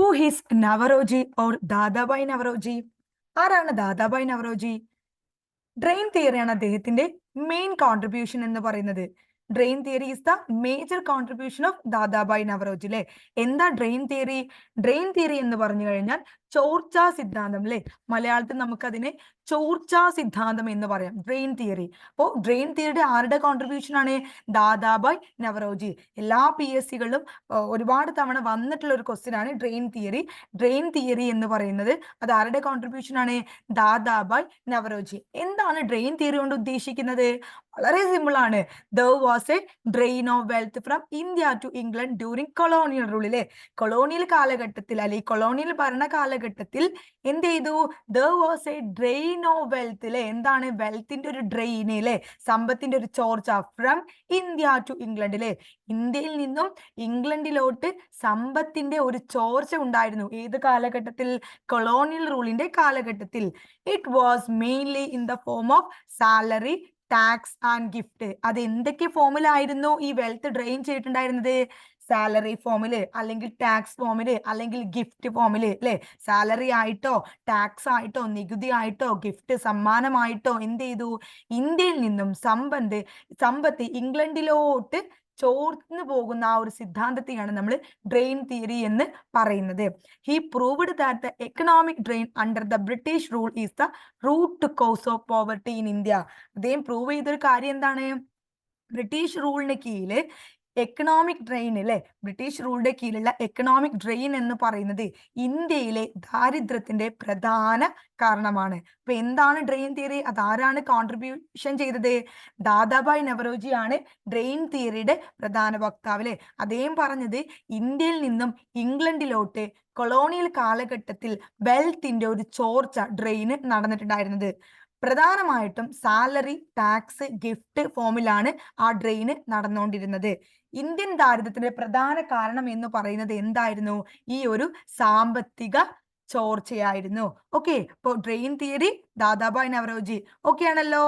Who is Naoroji or Dadabhai Naoroji ആരാണ് Dadabhai Naoroji? Drain തിയറിയാണ് അദ്ദേഹത്തിന്റെ main contribution എന്ന് പറയുന്നത്. Drain theory is the major contribution of Dadabhai Naoroji അല്ലെ എന്താ ഡ്രെയിൻ തിയറി ഡ്രെയിൻ തിയറി എന്ന് പറഞ്ഞു കഴിഞ്ഞാൽ ചോർച്ചാ സിദ്ധാന്തം അല്ലെ മലയാളത്തിൽ നമുക്കതിനെ ചോർച്ചാ സിദ്ധാന്തം എന്ന് പറയാം ഡ്രെയിൻ തിയറി അപ്പോൾ ഡ്രെയിൻ തിയറിയുടെ ആരുടെ കോൺട്രിബ്യൂഷൻ ആണ്? ദാദാബായ് നവറോജി എല്ലാ പി എസ് സികളിലും ഒരുപാട് തവണ വന്നിട്ടുള്ള ഒരു ക്വസ്റ്റ്യൻ ആണ് ഡ്രെയിൻ തിയറി ഡ്രെയിൻ തിയറി എന്ന് പറയുന്നത് അത് ആരുടെ കോൺട്രിബ്യൂഷൻ ആണ്? ദാദാബായ് നവറോജി എന്താണ് ഡ്രെയിൻ തിയറി കൊണ്ട് ഉദ്ദേശിക്കുന്നത്? വളരെ സിമ്പിൾ ആണ്. The was a drain of wealth from India to England during colonial അല്ലെ കൊളോണിയൽ കാലഘട്ടത്തിൽ അല്ലെങ്കിൽ കൊളോണിയൽ ഭരണ കാലഘട്ടത്തിൽ എന്ത് ചെയ്തു? The was a drain of wealth അല്ലെ എന്താണ് വെൽത്തിന്റെ ഒരു ഡ്രെയിൻ അല്ലെ സമ്പത്തിന്റെ ഒരു ചോർച്ച ഫ്രം ഇന്ത്യ ടു ഇംഗ്ലണ്ട് അല്ലെ ഇന്ത്യയിൽ നിന്നും ഇംഗ്ലണ്ടിലോട്ട് സമ്പത്തിന്റെ ഒരു ചോർച്ച ഉണ്ടായിരുന്നു. ഏത് കാലഘട്ടത്തിൽ? കൊളോണിയൽ റൂളിന്റെ കാലഘട്ടത്തിൽ. It was mainly in the form of salary tax and gift അത് എന്തൊക്കെ ഫോമിലായിരുന്നു ഈ വെൽത്ത് ഡ്രെയിൻ ചെയ്തിട്ടുണ്ടായിരുന്നത്? സാലറി ഫോമിൽ അല്ലെങ്കിൽ ടാക്സ് ഫോമിൽ അല്ലെങ്കിൽ ഗിഫ്റ്റ് ഫോമിൽ അല്ലെ? സാലറി ആയിട്ടോ ടാക്സ് ആയിട്ടോ നികുതി ആയിട്ടോ ഗിഫ്റ്റ് സമ്മാനമായിട്ടോ എന്ത് ചെയ്തു? ഇന്ത്യയിൽ നിന്നും സമ്പത്ത് സമ്പത്ത് ഇംഗ്ലണ്ടിലോട്ട് ചോർന്നു പോകുന്ന ആ ഒരു സിദ്ധാന്തത്തെയാണ് നമ്മൾ ഡ്രെയിൻ തിയറി എന്ന് പറയുന്നത്. He proved that the economic drain under the British rule is the root cause of poverty in India അദ്ദേഹം പ്രൂവ് ചെയ്തൊരു കാര്യം എന്താണ്? ബ്രിട്ടീഷ് റൂളിന് കീഴിൽ എക്കണോമിക് ഡ്രെയിൻ അല്ലെ ബ്രിട്ടീഷ് റൂളിന്റെ കീഴിലുള്ള എക്കണോമിക് ഡ്രെയിൻ എന്ന് പറയുന്നത് ഇന്ത്യയിലെ ദാരിദ്ര്യത്തിന്റെ പ്രധാന കാരണമാണ്. അപ്പൊ എന്താണ് ഡ്രെയിൻ തിയറി അതാരാണ് കോൺട്രിബ്യൂഷൻ ചെയ്തത്? ദാദാബായ് നവറോജി ആണ് ഡ്രെയിൻ തിയറിയുടെ പ്രധാന വക്താവ് അല്ലെ അദ്ദേഹം പറഞ്ഞത് ഇന്ത്യയിൽ നിന്നും ഇംഗ്ലണ്ടിലോട്ട് കൊളോണിയൽ കാലഘട്ടത്തിൽ വെൽത്തിന്റെ ഒരു ചോർച്ച ഡ്രെയിന് നടന്നിട്ടുണ്ടായിരുന്നത്. പ്രധാനമായിട്ടും സാലറി ടാക്സ് ഗിഫ്റ്റ് ഫോമിലാണ് ആ ഡ്രെയിന് നടന്നുകൊണ്ടിരുന്നത് ഇന്ത്യൻ ദാരിദ്ര്യത്തിന്റെ പ്രധാന കാരണം എന്ന് പറയുന്നത് എന്തായിരുന്നു? ഈ ഒരു സാമ്പത്തിക ചോർച്ചയായിരുന്നു. ഓക്കെ ഇപ്പോ drain theory Dadabhai Naoroji okay ആണല്ലോ?